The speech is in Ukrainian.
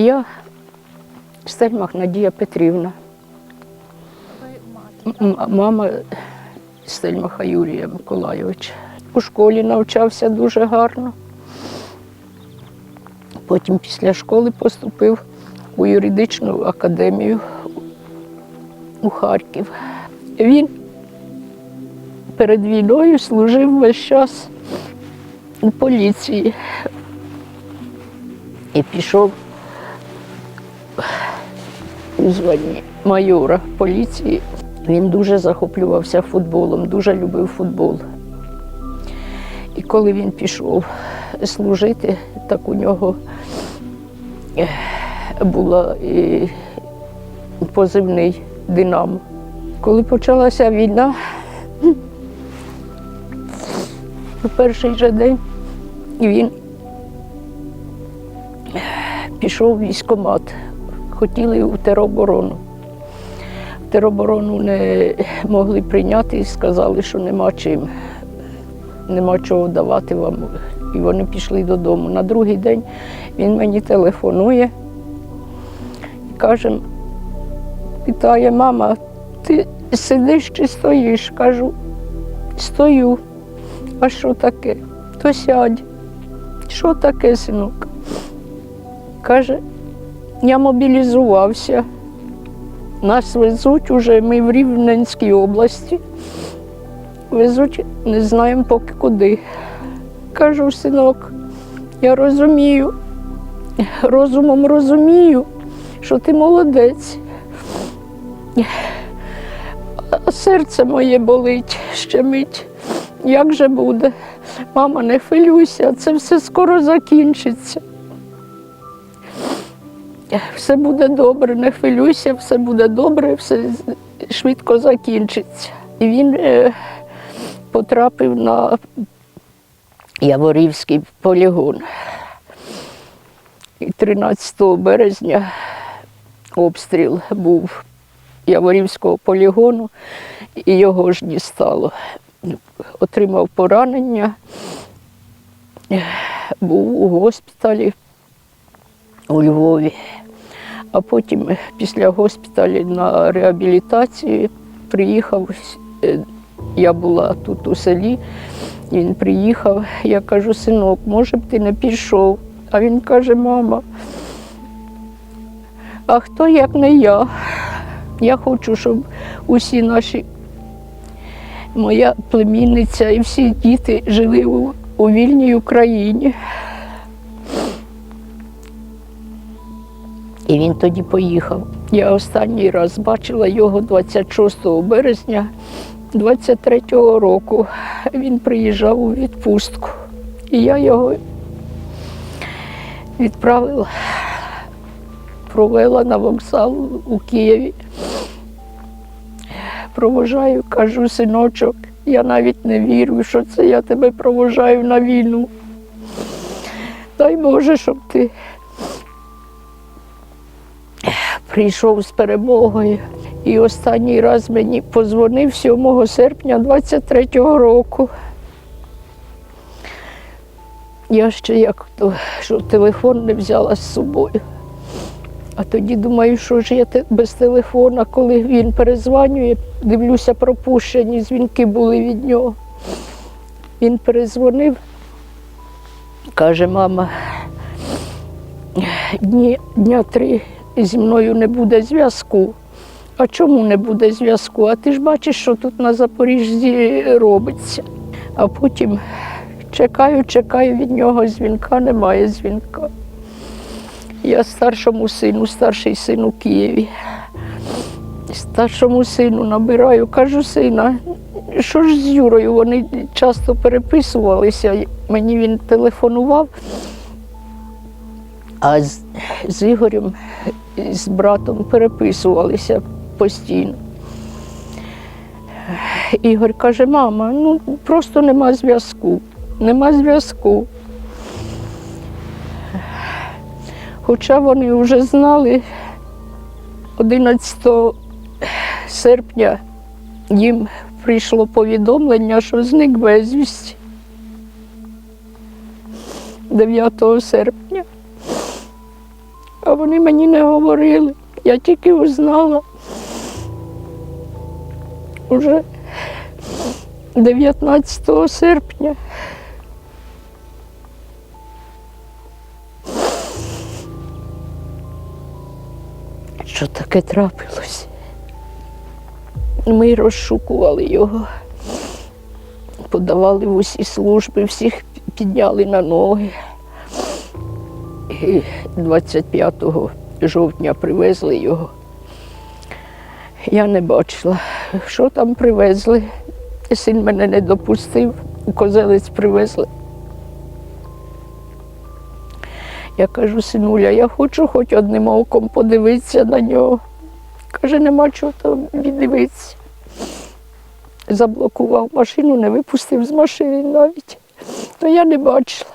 Я Стельмах Надія Петрівна. Мама Стельмаха Юрія Миколайовича. У школі навчався дуже гарно. Потім після школи поступив у юридичну академію у Харків. Він перед війною служив весь час у поліції і пішов у званні майора поліції. Він дуже захоплювався футболом, дуже любив футбол. І коли він пішов служити, так у нього е, була і позивний Динамо. Коли почалася війна, у перший же день він пішов в військкомат. Хотіли у тероборону. Тероборону не могли прийняти і сказали, що нема чим, нема чого давати вам. І вони пішли додому. На другий день він мені телефонує і каже, питає, мама, ти сидиш чи стоїш? Кажу, стою. А що таке? То сядь. Що таке, синок? Каже, я мобілізувався. Нас везуть уже, ми в Рівненській області. Везуть, не знаємо поки куди. Кажу, синок, я розумію, розумом розумію, що ти молодець. А серце моє болить, щемить. Як же буде? Мама, не хвилюйся, це все скоро закінчиться. Все буде добре, не хвилюйся, все буде добре, все швидко закінчиться. І він е, потрапив на Яворівський полігон. І 13 березня обстріл був Яворівського полігону, і його ж дістало. Отримав поранення, був у госпіталі у Львові. А потім після госпіталі на реабілітацію приїхав. е, Я була тут у селі, він приїхав. Я кажу, синок, може б ти не пішов. А він каже, мама, а хто як не я? Я хочу, щоб усі наші, моя племінниця і всі діти жили у, у вільній Україні. І він тоді поїхав. Я останній раз бачила його 26 березня 23-го року. Він приїжджав у відпустку. І я його відправила, провела на вокзал у Києві. Провожаю, кажу, синочок, я навіть не вірю, що це я тебе провожаю на війну. Дай Боже, щоб ти прийшов з перемогою. І останній раз мені позвонив 7 серпня 23-го року. Я ще як то, що телефон не взяла з собою. А тоді думаю, що ж я без телефона, коли він перезванює, дивлюся, пропущені дзвінки були від нього. Він перезвонив, каже, мама, дні, дня три зі мною не буде зв'язку. А чому не буде зв'язку? А ти ж бачиш, що тут на Запоріжжі робиться. А потім чекаю, чекаю від нього дзвінка, немає дзвінка. Я старшому сину, старший син у Києві. Старшому сину набираю, кажу, сина, що ж з Юрою? Вони часто переписувалися. Мені він телефонував, а з, з Ігорем, з братом переписувалися постійно. Ігор каже, мама, ну просто нема зв'язку. Нема зв'язку. Хоча вони вже знали 11 серпня їм прийшло повідомлення, що зник безвісті. 9 серпня. Вони мені не говорили. Я тільки узнала. Уже 19 серпня. Що таке трапилось? Ми розшукували його, подавали в усі служби, всіх підняли на ноги. І 25 жовтня привезли його. Я не бачила, що там привезли. Син мене не допустив, козелець привезли. Я кажу, синуля, я хочу хоч одним оком подивитися на нього. Каже, нема чого там віддивитися. Заблокував машину, не випустив з машини навіть. То я не бачила.